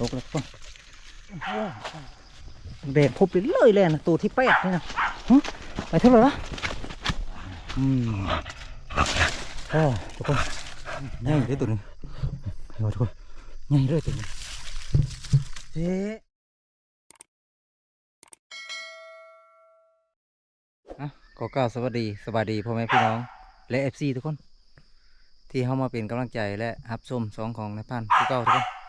ตกแล้วก็เด็กพบเลยเลยเลยนะตัวที่แปดนี่นะไปเท่าไหร่ละอืมโอ้ทุกคนง่ายเลยตัวนี้เห็นไหมทุกคนง่ายเลยตัวนี้เจ๊อะก็กล่าวสวัสดีสวัสดีพ่อแม่พี่น้อง และเอฟซีทุกคน ที่เข้ามาเป็นกำลังใจและหับชมสองของในพันผู้เก่าทุกคน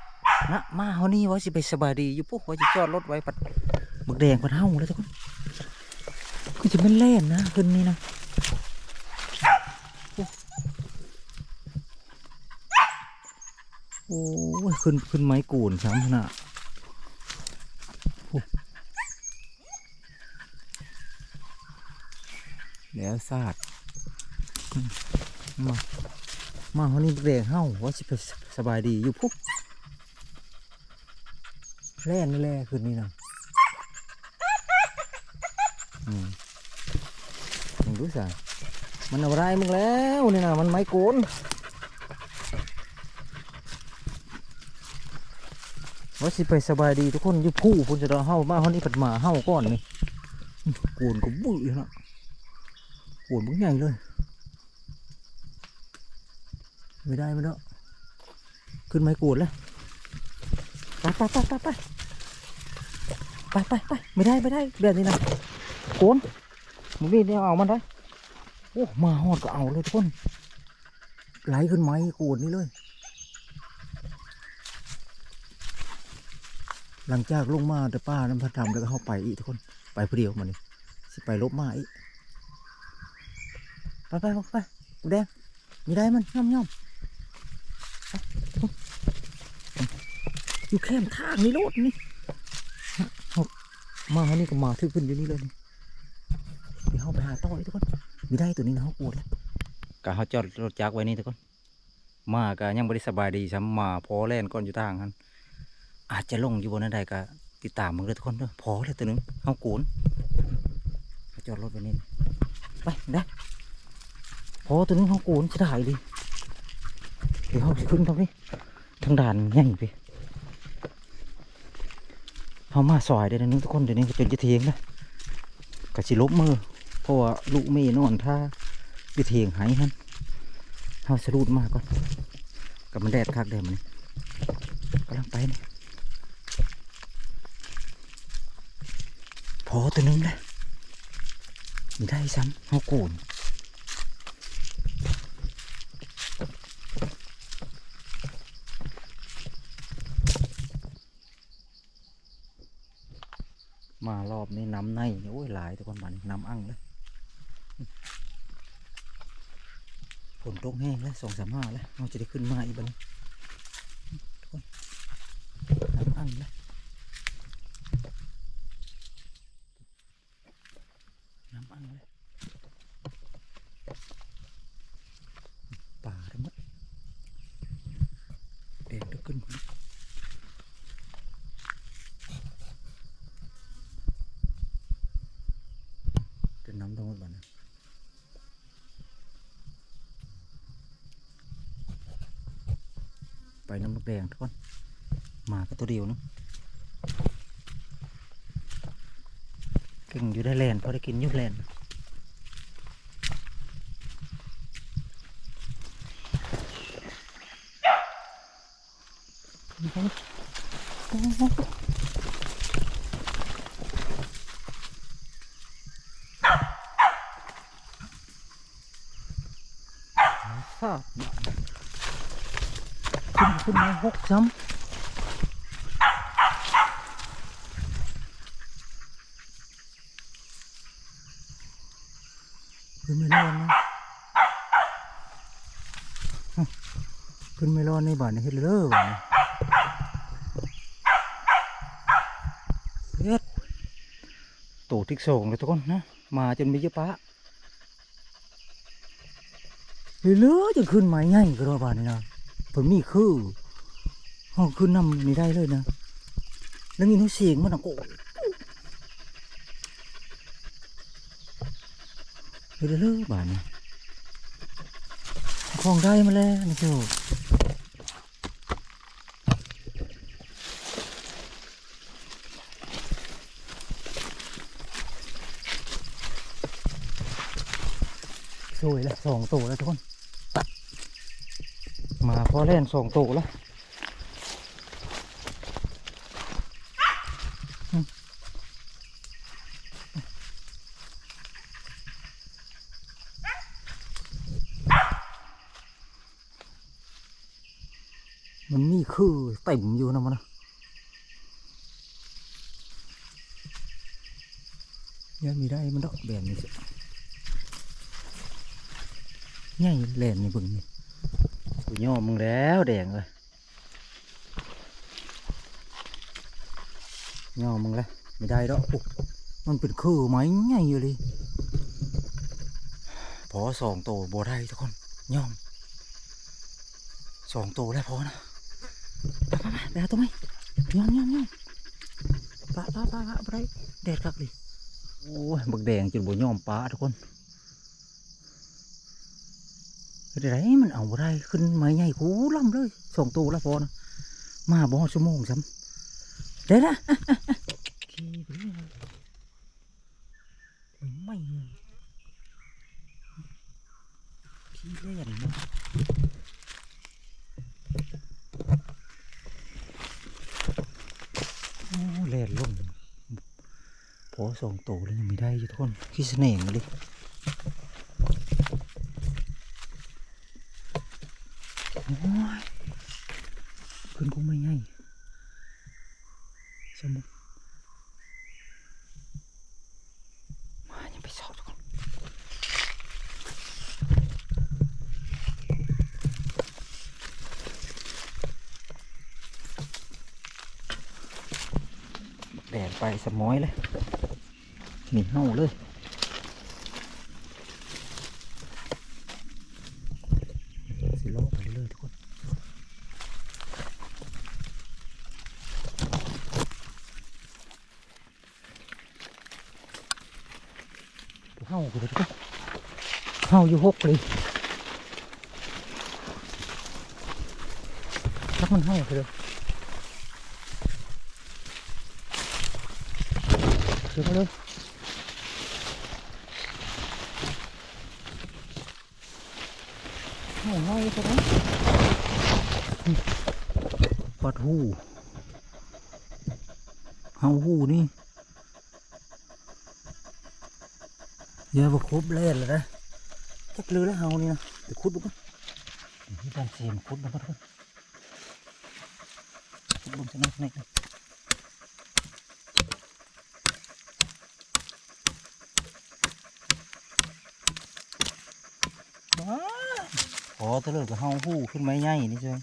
นะมาเฮานี่ว่าสิไปสบายดีอยู่ปุ๊บว่าจะจอดรถไว้ปัดมึกแดงปัดเฮาเลยทุกคนก็จะเป็นเล่นนะคืนนี้นะโอ้ยขึ้นขึ้นไม้กูนซ้ำขนาดแล้วซาดมมามาวันนี้เรียงเฮ้าว่าสิไปสบายดีอยู่ปุ๊บ แล่นแล่คืนนี้นะอืมมึงดูสิมันอาไรมึงแล้วนี่นะมันไม้โกนว่าสิไปสบายดีทุกคนอยู่ผู้พุ่นจะรอเฮ้ามาวันนี้ปัดหมาเฮ้าก่อนนี่โกนก็บื้ออยู่นะโกนมึงใหญ่เลยไม่ได้ไม่ได้ขึ้นไม้กูดแล้ว ไปไปไปไปไปไปไปไม่ได้ไม่ได้แบบนี้นะโขนมึงวิ่งได้เอามันได้โอ้มาหอดก็เอาเลยทุกคนไหลขึ้นไหมโขดนี่เลย หลังจากลงมาแต่ป้าน้ำพัดดำแล้วก็เข้าไปอีกทุกคนไปผู้เดียวมันนี่สิไปลบมาอีกไปไปไปไปกูแดงไม่ได้มันย่อมย่อม อยู่แคมทางนี่โลดนี่เอามาเขานี่ก็มาทึกขึ้นอยู่นี่เลยนี่เดี๋ยวเขาไปหาต่อยทุกคนมีได้ตัวนี้นะเขาปวดแล้วกะเขาจอดรถจักรไว้นี่ทุกคนมากะยังบริสบายดีซ้ำมาพอแล่นก่อนอยู่ทางนั้นอาจจะลงอยู่บนนั้นใดกะติดตามมึงเลยทุกคนด้อพอเลยตัวนึงเขากูนเขาจอดรถไว้นี่ไปได้พอตัวนึงเขากูนจะได้ดิเดี๋ยวเขาขึ้นตรงนี้ทางด่านใหญ่ไป เขามาซอยได้แล้วนึงทุกคนเดี๋ยวนี้จะเป็นจะเทียงนะกะสิลบมือเพราะว่าลูกไม่นอนถ้าจะเทียงหายฮันเขาสะดุดมากก่อนกับมันแดดคักเดิมมันกำลังไปนี่พอตัวนึงเลยไม่ได้ซ้ำเขาโกน อบนี่น้ำในโอ้ยหลายทุกคนมันน้ำอั้งเลยฝนตกแห้งแล้วสองสามห้าแล้วเราจะได้ขึ้นมาอีกบ้างทุกคนน้ำอั้งแล้วน้ำอั้งเลยป่าทั้งหมดเด็กจะขึ้น เป็นน้ำทั้งหมดบ้านนะไปน้ำลูกแดง ทุกคนหมาก็ตัวเดียวนอะเก่งอยู่ได้แลนพอได้กินยุบแลนทราบ ขึ้นมาหกซ้ำขึ้นไม่รอดนะขึ้นไม่รอดในบ้านนี่เฮ็ดเลยบ้านเฮ็ดโตทิกโสงเลยทุกคนนะ มาจนมีเยอะปะเลือจนขึ้นไม้ใหญ่ก็รอบานนี่นะผมมีคือ ห้องขึ้นนำนี่ได้เลยนะ แล้วมีน้ำเสียงมันอะโกเรื่อยๆบ้านนี้ของได้มาแล้วนี่เจ้าสวยละสองตัวแล้วทุกคน มาพอแล่นสองตัวแล้ว คือเต็มอยู่นะมันนะยังมีได้มันดอกแบบนี้สิใหญ่แหลนในเบึงนี่กูย่อมึงแล้วแดงเลยย่อมึงแล้วไม่ได้ดอกโอ้มันเป็นคือไหมไงอยู่เลยพอสองตัวบัได้ทุกคนย่อมสองตัวแล้วพอนะ ไปไปไปหาตัวไหมย่องย่องย่องปะปะปะอะไปได้แดดคักเลยโอ้ยบักแดงจนบ่ย่อมปลาทุกคนเฮ็ดไรมันเอาไรขึ้นไม้ใหญ่คูล่ำเลยสองตัวแล้วพอนะมาบ่ชั่วโมงซ้ำเดี๋ยวนะขี่ไปเรื่อยไม่ขี่เล่นนะโอ้เล่นลงพอ สองตัวเลยยังไม่ได้ทุกคนขี้เสน่ห์เลยโอ้ยขึ้นกูไม่ง่ายสมุมายังไปสอบทุกคนแดดไปสมอยเลย หนีเน่าเลยสิโลกไปเรื่อยทุกคนเข้าไปเลยทุกคนเข้าอยู่หกเลยรักมันเข้าไปเลยเดี๋ยวไปเลย เข้าห้อยไปเลยปัดหูเฮาหูนี่อย่าบคุบเล่นเลยนะจักลือแล้วเฮานี่นะเดี๋ยวคุดดูกันนี่การเสียมคุดนะทุกคนคุดบนสนามสนามว้า ขอตะเลิกกับเฮาหู้ขึ้นไม้ใหญ่นี่เชียว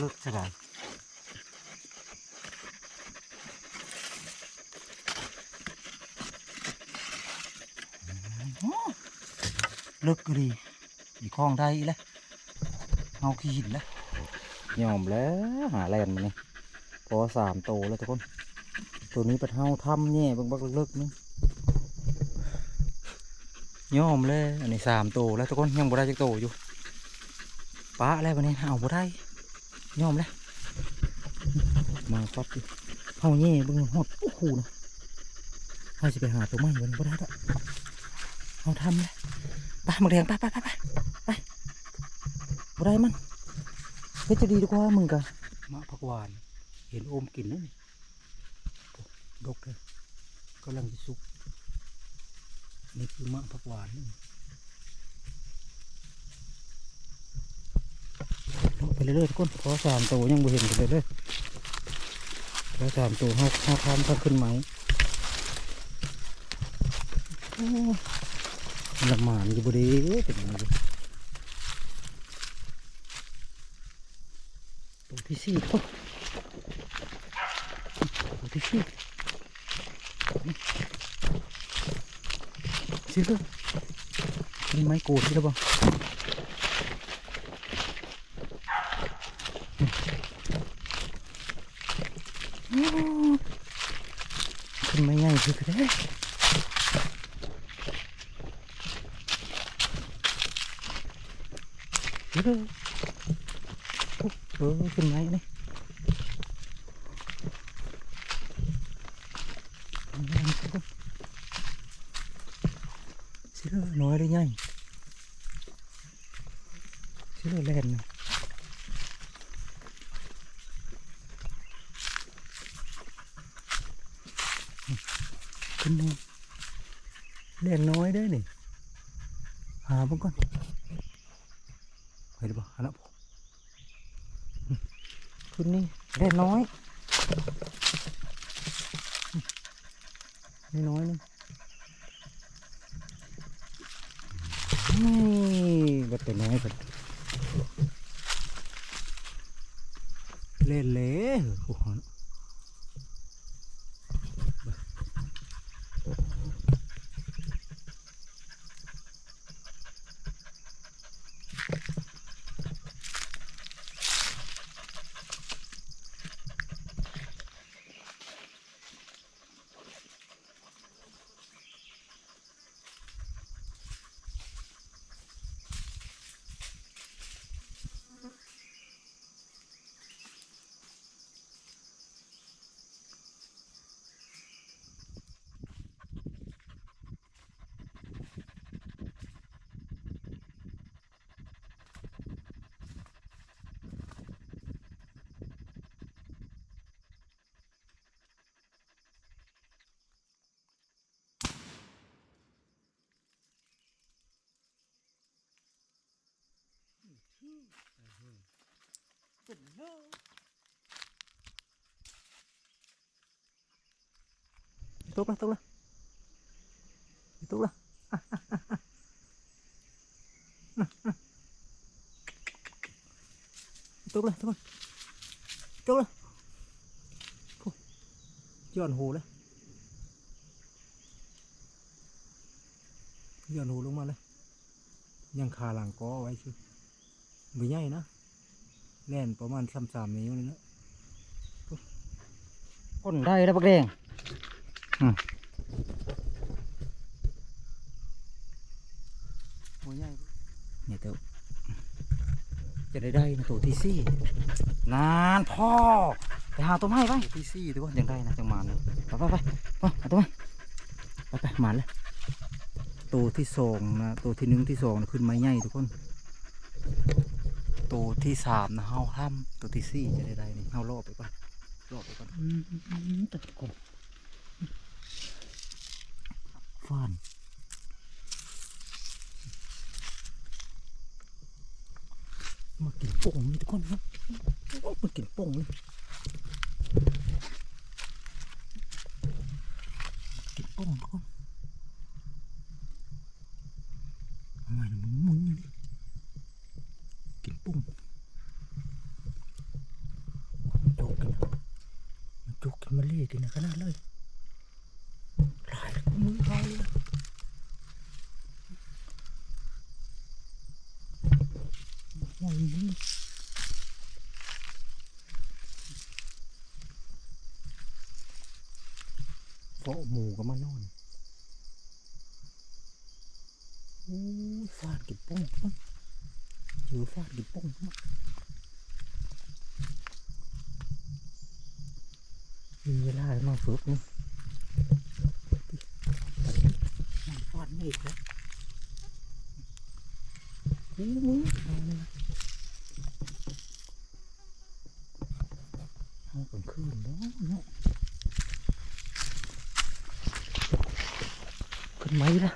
ลิกสบาย เลิกก็ดีอีกคลองได้อีแล้วเฮาขี้หินแล้วยอมแล้วหาแลนมานี่พอสามโตแล้วทุกคน ตัวนี้เป็นเฮาทำเนี่ยบิ่งบักเลิกนึงยอมเลยอันนี้สามโตแล้วทุกคนยังบ่ได้จักโตอยู่ป้าแล้ววันนี้เอาบ่ได้ยอมแล้วมาฟัดดิเฮาเนี่ยบิ่งหดโอ้โหนะเฮาจะไปหาตัวใหม่วันนี้บ่ได้ดอกเฮาทำเลย หมึกแดงไปไปไปไปไปบ่ได้มันเฮ็ดจะดีดีกว่ามึงกะมะผักหวาน เห็นโอมกินนั่นนี่ดกเลยกำลังจะสุกนี่คือมะผักหวานนี่ลงไปเรื่อยๆทุกคนขอสามตัวยังบ่เห็นกันเลยเลยขอสามตัวห้าห้าคำถ้าขึ้นไหมโอ้ ละหมานอยู่บดีเป็นยังไงตัวที่สี่ทุกคนตัวที่สี่ซื้อเลยมีไม้โกดที่แล้วบ้างขึ้นไม่ง่ายคือกัน เด้เด้อโอ้เออขึ้นไม้นี่สิเลอน้ อยได้ไงสิเลอแล่นนะขึ้นนี่แล่นน้อยได้อนี่หาบ้อนไปดูบ่หาแล้วบ่อืมขึ้นนี่แล่นน้อยนี่น้อยนึงนี่บัดแต่น้อยบันเล่นเล่โอ้โห ตกละตกละตกละตกละตกละตกละโอ้ย้อ ไว้ชื่อไม่ใหญ่นะแล่นประมาณสามสามนิ้วนี่นะก้นได้แล้วปักแดงหัวใหญ่เนี่ยเต้าจะได้ได้นะตัวที่สี่นานพ่อไปหาตัวไม้ไปตัวที่สี่ตัวยังได้นะจังหมาเลยไปไปไปไปหาตัวไม้ไปไปหมาเลยตัวที่สองนะตัวที่หนึ่งที่สองนะขึ้นไม้ใหญ่ทุกคน ตัวที่สามนะเฮาทำตัวที่สี่จะได้ไดนี่เฮาโลบไปก่อนโลบไปก่อนตัดกบฟ้านมากินป่งนี่ทุกคนครับมากินป่งเลยกินป่งทุกคนทำไมมันมุนอยู่นี่กินป่งมันโจกกินนะ มันรีกกินมาเล่กินขนาดเลยหลายมือหลายเลยโอ้ยมึง เพราะหมูก็มานอนโอ้ยฟาดกินป้องป้องเจอฟาดกินป้องป้องมีเวลามาฝึกนี่มันฟาดไม่อีกแล้วโอ้มึงเอาเลยนะ เอากลางคืนเนาะเนาะขึ้นไม้ละ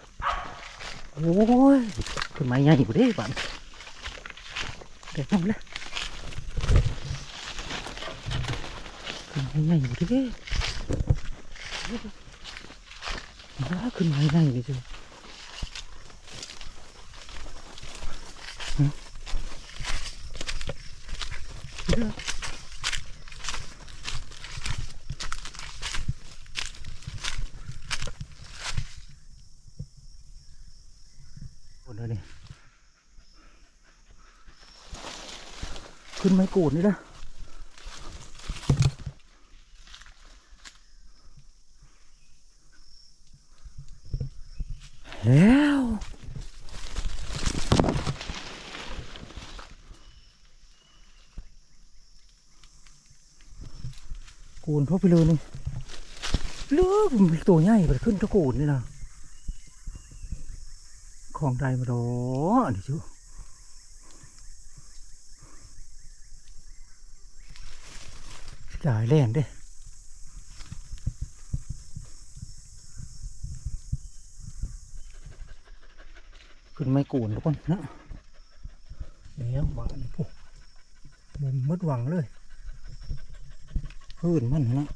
โอ้ยขึ้นไม้ใหญ่กว่าเด้บ้านเดี๋ย กูดนี่นะแล้วกูนพบไปเลยนี่เลืกตัวใหญ่ไปขึ้นตะกูดนี่นะของใดมาดออันนี้ชื่อ จ่ายแล่นด้ขึ้นไม่กูนทุกคนนะแล้วบานี่พวกมันมดหวังเลยพื้นมันนะ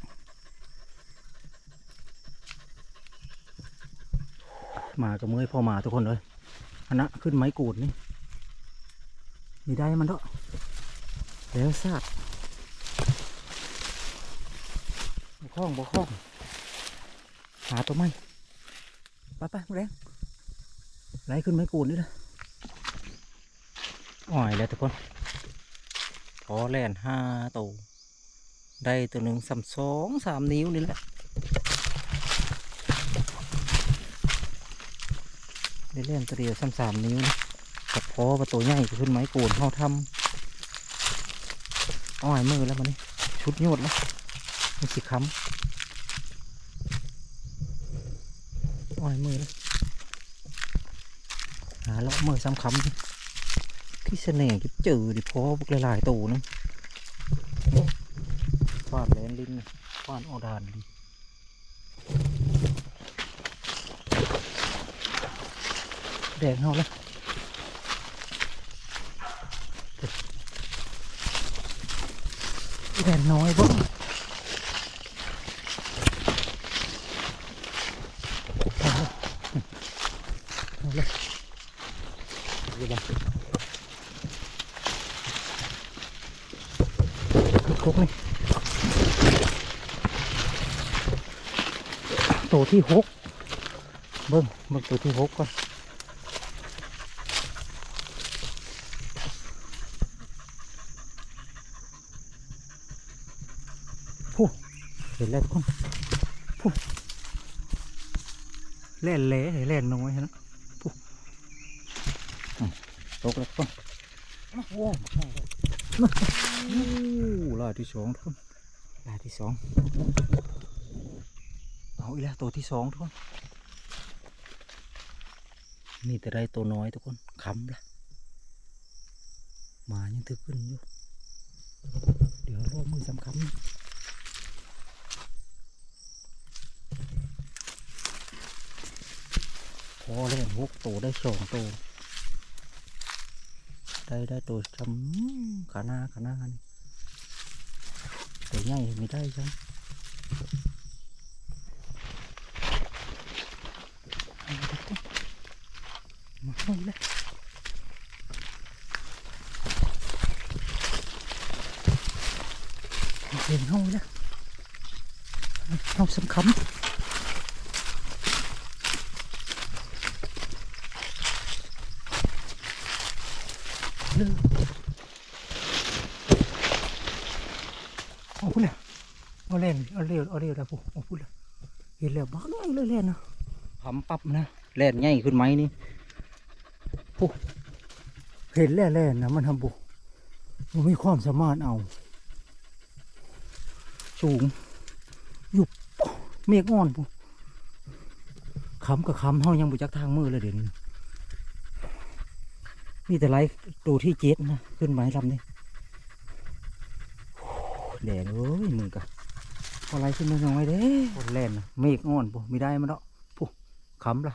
มากับมือพอมาทุกคนเลยอันนะขึ้นไม้กูดนี่มีได้มันเถอะแล้วซาด บ่คล้องบ่คล้อง หาตัวไม้ไปไปแรงไล่ขึ้นไม้กูนนี่นะอ่อยแล้วทุกคนพอแล่นห้าตัวได้ตัวหนึ่งสามสองสามนิ้วนี่แหละได้เล่นตัวเดียวสามสามนิ้วนะกับพอประตูใหญ่ขึ้นไม้กูนเขาทำอ้อยมือแล้วมันนี่ชุดโยดแล้ว มันสิค้ำอ้อยมือแล้วหาเลาะมือซ้ำคำดิที่เสน่ห์จะเจอดิพอพวกหลายๆตัวนึงฟาดแลนลิ้นฟาดออดานดิแดงเอาเลยแดงน้อยบ่เอาเลยเอาเลย ดูบ้างคุกนี่ตัว ที่หกเบิ้งเบิ้งตัวที่หกก่อนผู้เห็นแล้วทุกคนผู้แล่นเละเห็นแล่นน้อยฮะนะตกแล้วต้นโอ้ใช่ครับโอ้ลายที่สองทุกคนลายที่สองเอาอีกแล้วตัวที่สองทุกคน มีแต่ได้ตัวน้อยทุกคนคำละมายังถือขึ้นอยู่ เดี๋ยวรอมือสำคัญพอเล่นหกตัวได้สองตัวได้ได้ตัวชำขาหน้าขาหน้านี่ตัวใหญ่ไม่ได้จังเอาเด็กๆ มาเอาเลยเห็นห้องแล้วเอาสำคัญเลยเอาพูดเลยเอาเล่นเอาเร็วเอาเร็วแล้วพูเอาพูดเลยเห็นแล้วบ้าง่ายเลยเล่นนะทำปั๊บนะเล่นง่ายขึ้นไหมนี่ พูเห็นแล้วเล่นนะมันทำบุมันมีความสามารถเอา สูงอยู่ป๊ะเมฆอ่อนพูคำกับคำเฮายังบุจักทางมือเลยเดี๋ยวนี้มีแต่ไล่ตัวที่เจ็ดนะขึ้นไหมลำนี้แดงเอ้ยมึงกะอะไรขึ้นมาหน่อยเด้คนแล่นนะเมฆอ่อนปุ๊ไม่ได้มาดอกปุ๊คำละ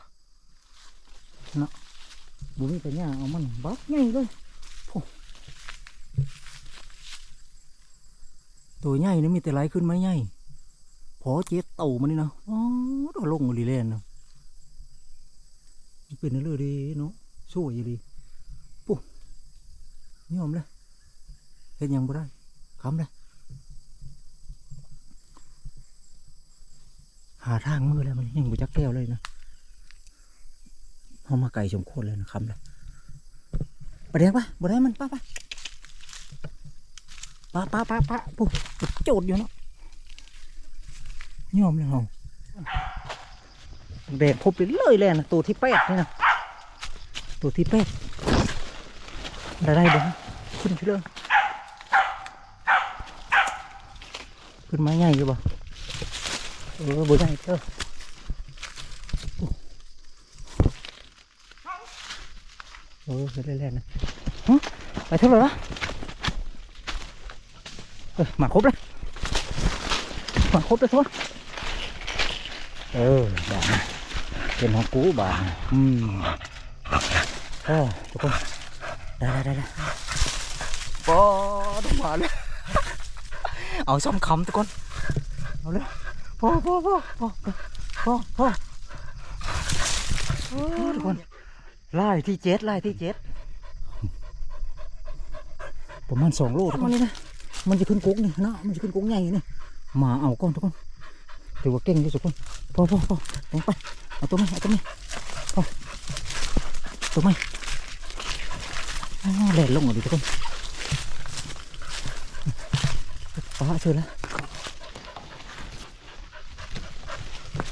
เนาะ บุ้มีปัญญาเอามันบักง่ายเลยตัวใหญ่นี่มีแต่ไหลขึ้นมาใหญ่พอเจ็ดเต่ามันนี่นะอ๋อตัวลงมาลีแลนนะเป็นเรื่องดีเนาะช่วยดีปุ๊ยอมเลยเห็นยังบ่ได้คำเลยหาทางมือแล้วมันยังบ่จักแก้วเลยนะ เอามาไก่สมควรเลยนะคำเลยปเดี๋ยวปะบ่ได้มันป้าป้าป้าป้าป้าป้าปุ๊บโจดอยู่เนาะยอมเลยเฮาแดงครบไปเลยเลยนะตัวที่แปดนี่นะตัวที่แปดได้ได้บ้างขึ้นไปเลยขึ้นไม้ใหญ่อยู่บ่เออบ่ใหญ่เด้อโอ้ เออเล่นๆนะไปเท่าไหร่ละเออมาครบเลยมาครบเลยทุกคนเออบ้าเป็นของกูบ้าอืมเออทุกคนได้ได้ได้ได้ปอต้องมาเลยเอาซ่อมคำทุกคนเอาเลยพอพอพอพอพอพอโอ้ทุกคน ไล่ที่เจ็ดไล่ที่เจ็ดประมาณสองโลทุกคนนี่นะมันจะขึ้นกุ๊กนี่นะมันจะขึ้นกุ๊กใหญ่นี่มาเอาก่อนทุกคนถือว่าเก่งที่สุดคนพอพอพอลงไปเอาตัวไม่เอาตัวไม่พอตัวไม่อ้าวแหลนลงหน่อยดิทุกคนป้าเจอแล้ว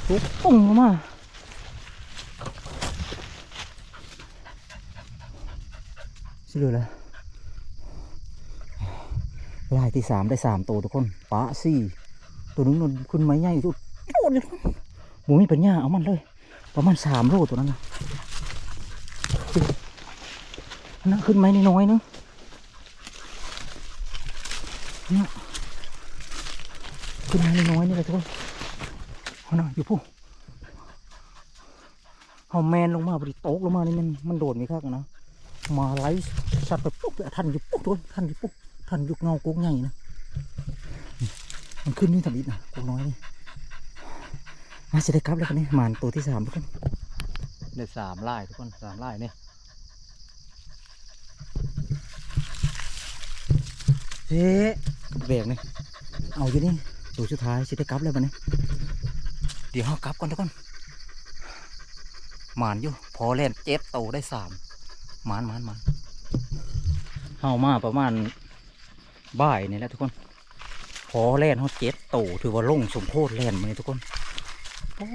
ทุกปุ่งออกมา เชื่อแล้วลายที่สามได้สามตัวทุกคนป้าสี่ตัวนึงมันขึ้นไม้ใหญ่สุดโอ้ยหมูมีปัญญาเอามันเลย ประมาณสามโลตัวนั้นนะนั่นขึ้นไม้น้อยๆนึงนี่ขึ้นไม้น้อยๆนี่เลยทุกคนเอาหน่อยอยู่ผู้เอาแมนลงมาบริโตกลงมานี่มันมันโดดไม่คักนะ มาไล่สัตว์ไปปุ๊บทันอยู่ปุ๊บทุกคนทันอยู่ปุ๊บทันอยู่เงาโกงใหญ่นะมันขึ้นนี่ทำอีกนะกูน้อยนี่มาจะได้กลับแล้วกันนี่หมานตัวที่สามทุกคนได้สามไล่ทุกคนสามไล่เนี่ยเจ๊กับแบกนี่เอาอยู่นี่ตัวสุดท้ายจะได้กลับแล้วกันนี่เดี๋ยวเรากลับก่อนทุกคนหมานอยู่พอเล่นเจ็ดโตวได้สามห มานมานมานเฮามาประมาณบ่ายนี่แหละทุกคน พอแล่นเขาเจ็ดโตถือว่าลงสมโพธแล่นมาเลยทุกคนโอ้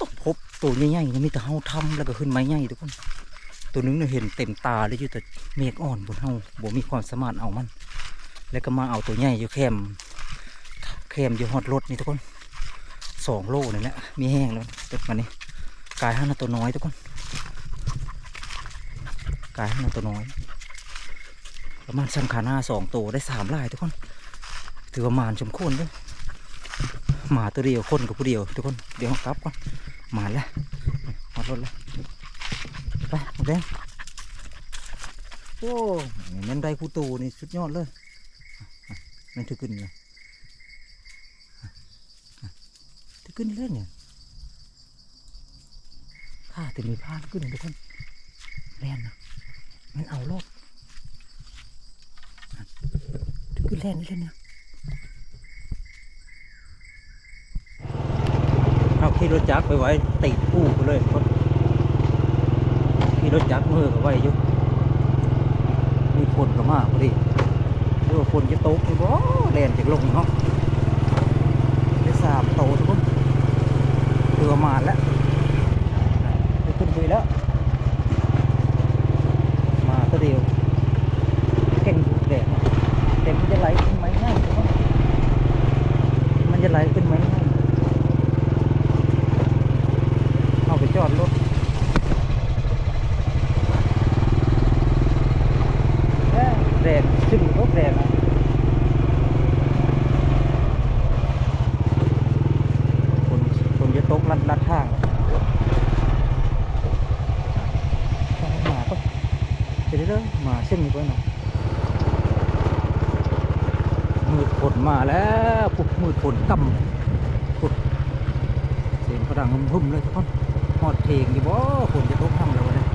ตกพบตัวใหญ่ๆนี่มีแต่เฮาทำแล้วก็ขึ้นไม้ใหญ่ทุกคน ตัวนึงเนี่ยเห็นเต็มตาเลยอยู่แต่เมฆอ่อนบนเฮาบ่มีความสามารถเอามัน แล้วก็มาเอาตัวใหญ่อยู่แคมแคมอยู่ฮอดรถนี่ทุกคนสองโลนี่แหละมีแห้งแล้วเต็มมานี่กายห้านาตัวน้อยทุกคน กายห้านตัวน้อย ประมาณสังขาหน้าสองตัวได้สามลายทุกคน ถือว่ามานสมควรเลยหมาตัวเดียวคนกับผู้เดียวทุกคน เดี๋ยวกลับก่อนหมาแล้วมารถแล้วไปหมดแดงโอ้แม่นได้คู่ตูนี่สุดยอดเลยแม่นถือขึ้นเลยถือขึ้นเลยเนี่ยข้าแต่มีพานขึ้นทุกคนแล่นนะ มันเอาโลกถือขึ้นแล่นนี่เลยเนี่ยเอาขี่รถจักรไปไว้ติดผู้ไปเลยคนขี่รถจักรมือก็ไว้อยู่มีคนก็มากพอดีเรือว่าคนจะตกอยู่บ่แลนจากลงเนาะได้สามโตทุกคนเรือมาแล้วด้ขึ้นไปแล้ว มาตัวเดียวเก่งแดดแต่มันจะไหลขึ้นไหมง่ายทุกคนมันจะไหลขึ้นไหมง่าย เอาไปจอดรถเอ้ยแดดซึ่งรถแดดนะคนคนจะตกลัดลัดทางหมาก็จะได้เลยหมาเส้นนี้ไปหน่อยมืดฝนมาแล้วปุ๊บมืดฝนกำปุ๊บเสียงกระดังหึมๆเลยทุกคน หอดเพลงดีบ่ฝนจะตกทำแล้ววะเนี่ย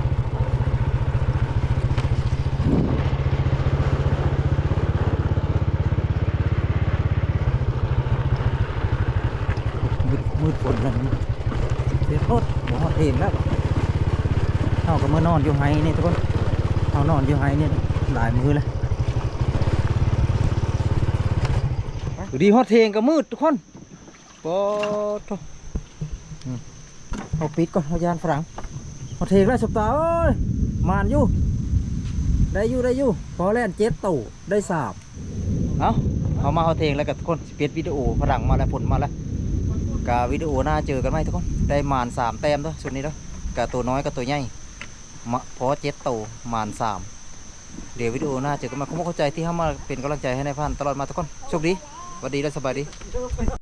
มืดมืดฝนแล้นเสียโทษบ่หอดเพลงแล้วเอาก็มานอนอยู่ไห้นี่ทุกคนเอานอนอยู่ไห้นี่หลายมือเลยอยู่ดีฮอดเพลงก็มืดทุกคนปอโถ่อืมเอาปิดก่อนเอายานฝรั่งเอาเทกแล้วสบตาเอ้ยมานอยู่ ได้อยู่ได้อยู่พอแล่นเจ็ดตู่ได้สามเอาเอามาเอาเทงแล้วกับทุกคนสเปียดวิดีโอฝรั่งมาแล้วผลมาแล้ว กาวิดีโอหน้าเจอกันไหมทุกคนได้มานสามแต้มด้วยชุดนี้ด้วยกาตัวน้อยกับตัวใหญ่มาพอเจ็ดตู่มานสามเดี๋ยววิดีโอหน้าเจอกันมาขอบคุณเข้าใจที่เข้ามาเป็นกำลังใจให้ในพันตลอดมาทุกคนโชคดีสวัสดีและสบายดี